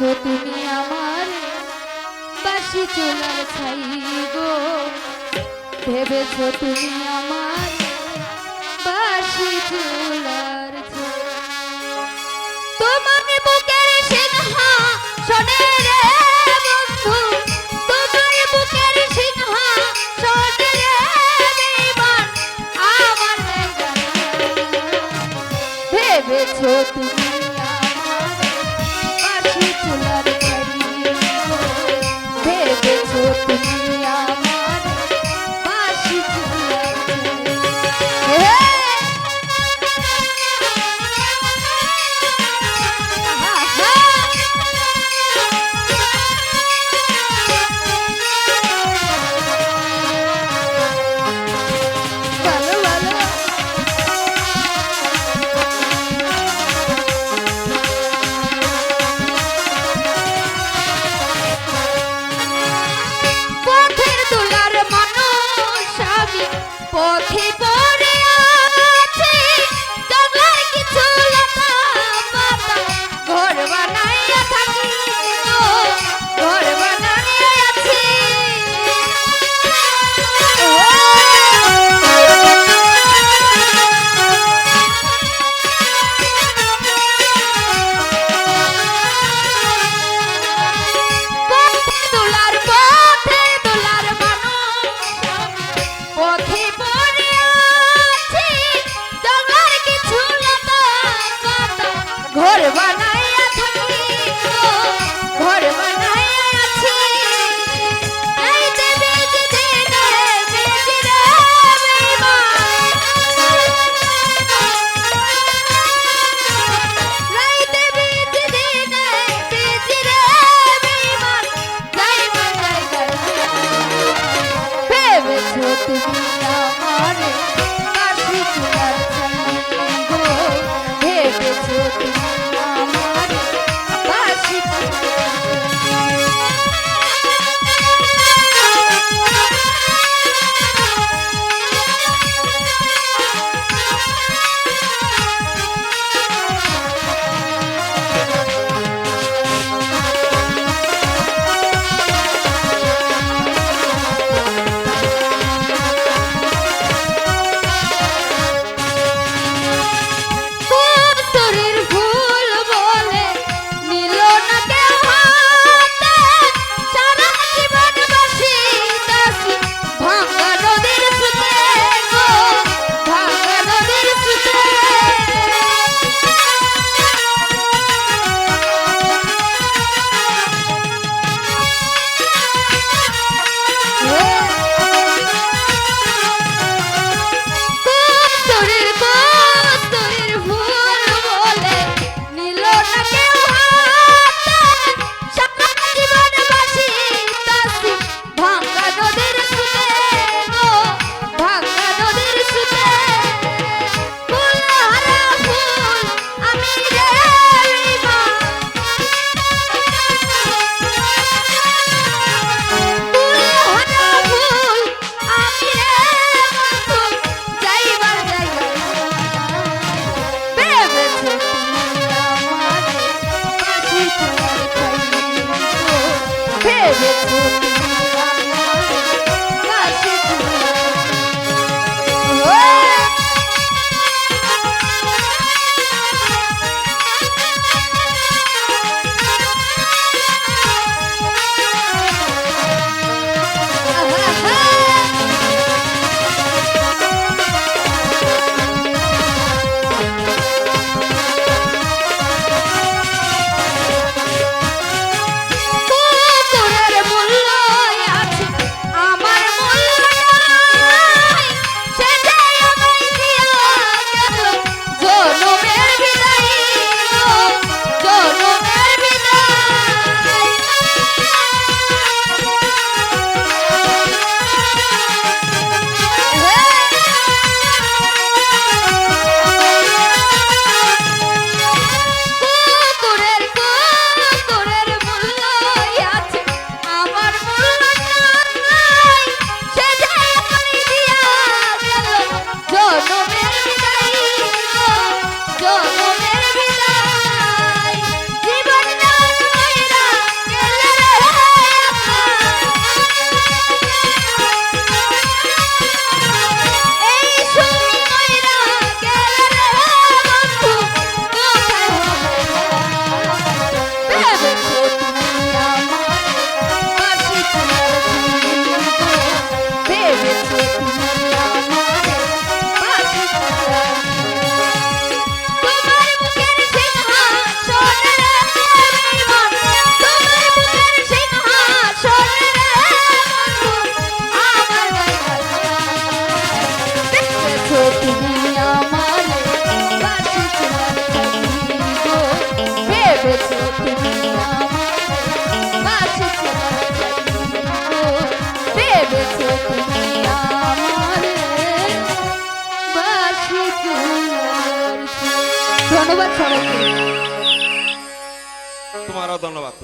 ভেবেছো তুমি আমার, বাসি চলার ছাই গো। ভেবেছো তুমি আমার, বাসি চলার তোমাকে বুকের সিংহা শোনে Música ধন্যবাদ সবাইকে। তোমারও ধন্যবাদ